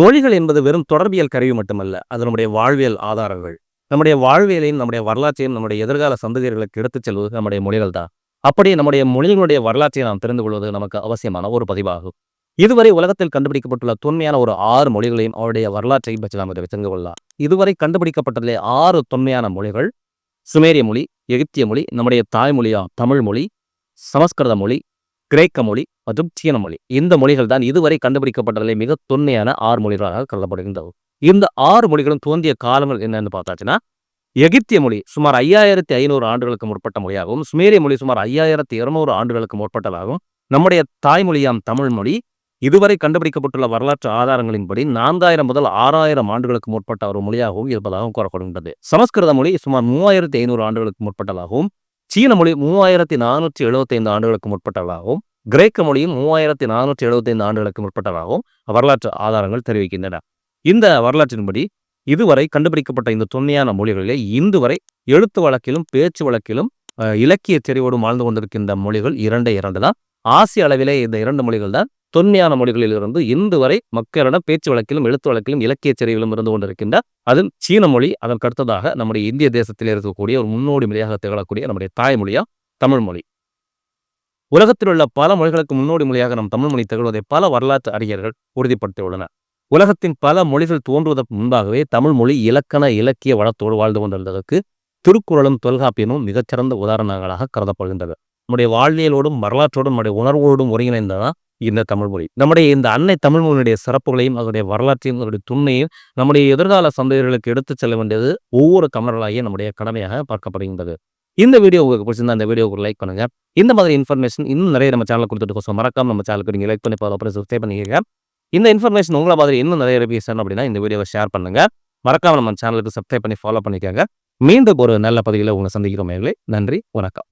மொழிகள் என்பது வெறும் தொடர்பியல் கருவி மட்டுமல்ல அது நம்முடைய வாழ்வியல் ஆதாரங்கள். நம்முடைய வாழ்வியலையும் நம்முடைய வரலாற்றையும் நம்முடைய எதிர்கால சந்ததியர்களுக்கு எடுத்துச் செல்வது நம்முடைய மொழிகள் தான். அப்படி நம்முடைய மொழிகளுடைய வரலாற்றை நாம் தெரிந்து கொள்வது நமக்கு அவசியமான ஒரு பதிவாகும். இதுவரை உலகத்தில் கண்டுபிடிக்கப்பட்டுள்ள தொன்மையான ஒரு ஆறு மொழிகளையும் அவருடைய வரலாற்றையும் பற்றி நாம் இதை தெரிந்து கொள்ளலாம். இதுவரை கண்டுபிடிக்கப்பட்டதிலே ஆறு தொன்மையான மொழிகள் சுமேரிய மொழி எகிப்திய மொழி நம்முடைய தாய்மொழியா தமிழ் மொழி சமஸ்கிருத மொழி கிரேக்க மொழி மற்றும் சீன மொழி. இந்த மொழிகள் தான் இதுவரை கண்டுபிடிக்கப்பட்டதிலே மிக தொன்மையான ஆறு மொழிகளாக கருதப்படுகின்றது. இந்த ஆறு மொழிகளும் தோன்றிய காலங்கள் என்னன்னு பார்த்தாச்சுன்னா எகிப்திய மொழி சுமார் ஐயாயிரத்தி ஐநூறு ஆண்டுகளுக்கு முற்பட்ட மொழியாகவும் சுமேரிய மொழி சுமார் ஐயாயிரத்தி இருநூறு ஆண்டுகளுக்கு முற்பட்டதாகவும் நம்முடைய தாய்மொழியாம் தமிழ் மொழி இதுவரை கண்டுபிடிக்கப்பட்டுள்ள வரலாற்று ஆதாரங்களின்படி நான்காயிரம் முதல் ஆறாயிரம் ஆண்டுகளுக்கு முற்பட்ட ஒரு மொழியாகவும் இருப்பதாகவும் கூறப்படுகின்றது. சமஸ்கிருத மொழி சுமார் மூவாயிரத்தி ஐநூறு ஆண்டுகளுக்கு முற்பட்டதாகவும் சீன மொழி மூவாயிரத்தி நானூற்றி எழுபத்தைந்து ஆண்டுகளுக்கு முற்பட்டதாகவும் கிரேக்க மொழியும் மூவாயிரத்தி நானூற்றி எழுபத்தைந்து ஆண்டுகளுக்கு முற்பட்டதாகவும் வரலாற்று ஆதாரங்கள் தெரிவிக்கின்றன. இந்த வரலாற்றின்படி இதுவரை கண்டுபிடிக்கப்பட்ட இந்த தொன்மையான மொழிகளிலே இந்து வரை எழுத்து வழக்கிலும் பேச்சு வழக்கிலும் இலக்கிய தெரிவோடும் வாழ்ந்து கொண்டிருக்கின்ற மொழிகள் இரண்டே இரண்டு தான். ஆசிய அளவிலே இந்த இரண்டு மொழிகள் தான் தொன்மையான மொழிகளில் இருந்து இன்று வரை மக்களிடம் பேச்சு வழக்கிலும் எழுத்து வழக்கிலும் இலக்கிய செறிவிலும் இருந்து கொண்டிருக்கின்ற அதில் சீன மொழி அதன் கடுத்ததாக நம்முடைய இந்திய தேசத்தில் இருக்கக்கூடிய ஒரு முன்னோடி மொழியாக திகழக்கூடிய நம்முடைய தாய்மொழியா தமிழ் மொழி. உலகத்தில் உள்ள பல மொழிகளுக்கு முன்னோடி மொழியாக நம் தமிழ் மொழி திகழ்வதை பல வரலாற்று அறிஞர்கள் உறுதிப்படுத்தியுள்ளனர். உலகத்தின் பல மொழிகள் தோன்றுவதற்கு முன்பாகவே தமிழ் மொழி இலக்கண இலக்கிய வளத்தோடு வாழ்ந்து கொண்டிருந்ததற்கு திருக்குறளும் தொல்காப்பியமும் மிகச்சிறந்த உதாரணங்களாக கருதப்படுகின்றது. நம்முடைய வாழ்வியலோடும் வரலாற்றோடும் நம்முடைய உணர்வோடும் ஒருங்கிணைந்ததான் இந்த தமிழ்மொழி நம்முடைய இந்த அன்னை தமிழ்மொழியுடைய சிறப்புகளையும் அதனுடைய வரலாற்றையும் அதனுடைய துண்ணையும் நம்முடைய எதிர்கால சந்ததிகளுக்கு எடுத்துச் செல்ல வேண்டியது ஒவ்வொரு தமிழர்களாகிய நம்முடைய கடமையாக பார்க்கப்படுகின்றது. இந்த வீடியோ உங்களுக்கு பிடிச்சிருந்தா அந்த வீடியோக்கு லைக் பண்ணுங்க. இந்த மாதிரி இன்ஃபர்மேஷன் இன்னும் நிறைய நம்ம சேனல் கொடுத்துட்டு மறக்காம நம்ம சேனலுக்கு நீங்க லைக் பண்ணி அப்புறம் பண்ணி சப்ஸ்கிரைப் பண்ணிக்கங்க. இந்த இன்ஃபர்மேஷன் உங்களை மாதிரி இன்னும் நிறைய பேசணும் அப்படின்னா இந்த வீடியோவை ஷேர் பண்ணுங்க. மறக்காம நம்ம சேனலுக்கு சப்ஸ்கிரைப் பண்ணி ஃபாலோ பண்ணிக்கோங்க. மீண்டும் ஒரு நல்ல பதிவில் உங்களை சந்திக்கிறோம். நன்றி வணக்கம்.